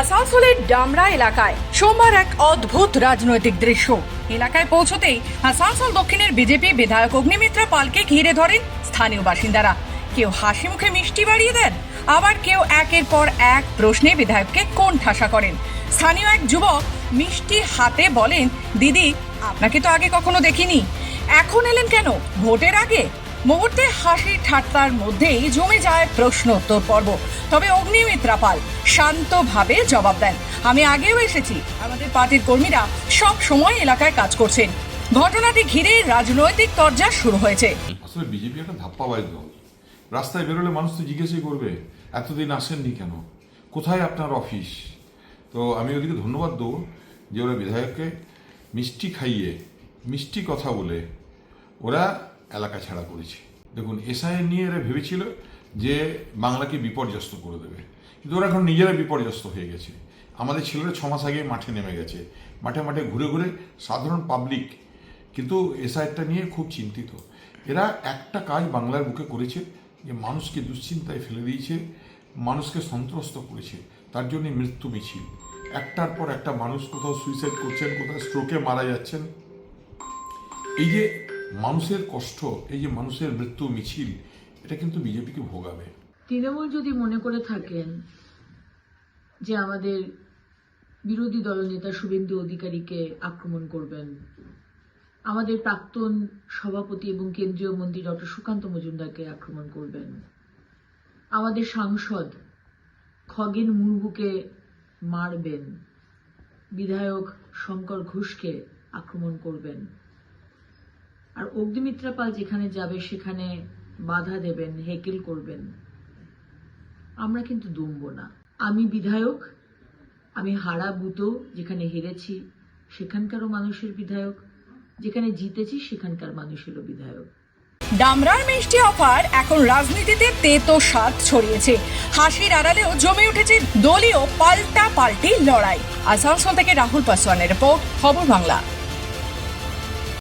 আসানসোলের ডামরা এলাকায় সোমবার এক অদ্ভুত রাজনৈতিক দৃশ্য। এলাকায় পৌঁছতেই আসানসোল দক্ষিণের বিজেপি বিধায়ক অগ্নিমিত্রা পালকে ঘিরে ধরেন স্থানীয় বাসিন্দারা। কেউ হাসি মুখে মিষ্টি বাড়িয়ে দেন, আবার কেউ একের পর এক প্রশ্নে বিধায়ককে কোন ঠাসা করেন। স্থানীয় এক যুবক মিষ্টি হাতে বলেন, দিদি, আপনাকে তো আগে কখনো দেখিনি। এখন এলেন কেন? ভোটের আগে মুহূর্তে হাসি ঠাট্টার মধ্যেই জমে যায় প্রশ্ন উত্তর পর্ব। তবে অগ্নিমিত্রা পাল শান্তভাবে জবাব দেন। আমি আগেও এসেছি। আমাদের পার্টির কর্মীরা সব সময় এলাকায় কাজ করছেন। ঘটনাটি ঘিরে রাজনৈতিক তরজা শুরু হয়েছে। আসলে বিজেপি একটা ধাপ্পাবাজ দল। রাস্তায় বেরোলে মানুষ তো জিজ্ঞেসই করবে, এতদিন আসেননি কেন? কোথায় আপনার অফিস? তো আমি ওদিকে ধন্যবাদ দেবো যে ওরা বিধায়ককে মিষ্টি খাইয়ে, মিষ্টি কথা বলে, ওরা এলাকা ছাড়া করেছে। দেখুন, এসআই নিয়ে এরা ভেবেছিল যে বাংলাকে বিপর্যস্ত করে দেবে। কিন্তু ওরা এখন নিজেরা বিপর্যস্ত হয়ে গেছে। আমাদের ছেলেরা ছ মাস আগে মাঠে নেমে গেছে। মাঠে মাঠে ঘুরে ঘুরে সাধারণ পাবলিক কিন্তু এসআইটা নিয়ে খুব চিন্তিত। এরা একটা কাজ বাংলার বুকে করেছে, যে মানুষকে দুশ্চিন্তায় ফেলে দিয়েছে, মানুষকে সন্ত্রস্ত করেছে। তার জন্য মৃত্যু মিছিল। একটার পর একটা মানুষ কোথাও সুইসাইড করছেন, কোথাও স্ট্রোকে মারা যাচ্ছেন। এই যে মানুষের কষ্ট, এই যে মানুষের মৃত্যু, মিছিল, এটা কিন্তু বিজেপিকে ভোগাবে। তৃণমূল যদি মনে করে থাকেন যে আমাদের বিরোধী দলনেতা শুভেন্দু অধিকারীকে আক্রমণ করবেন, আমাদের প্রাক্তন সভাপতি এবং কেন্দ্রীয় মন্ত্রী ডক্টর সুকান্ত মজুমদারকে আক্রমণ করবেন, আমাদের সাংসদ খগেন মুর্মুকে মারবেন, বিধায়ক শঙ্কর ঘোষকে আক্রমণ করবেন আর অগ্নিমিত্রা পাল যেখানে যাবে, সেখানে বাধা দেবেন, হেকেল করবেন। আমরা কিন্তু দমব না। আমি বিধায়ক, আমি হারা বুতো, যেখানে হেরেছি, সেখানকারও মানুষের বিধায়ক। যেখানে জিতেছি, সেখানকার মানুষেরও বিধায়ক। ডামরার মিষ্টি অফার এখন রাজনীতিতে তেতো স্বাদ ছড়িয়েছে। হাসির আড়ালেও জমে উঠেছে দলীয় পাল্টা পাল্টি লড়াই। আসানসোল থেকে রাহুল পাসওয়ানের রিপোর্ট, খবর বাংলা।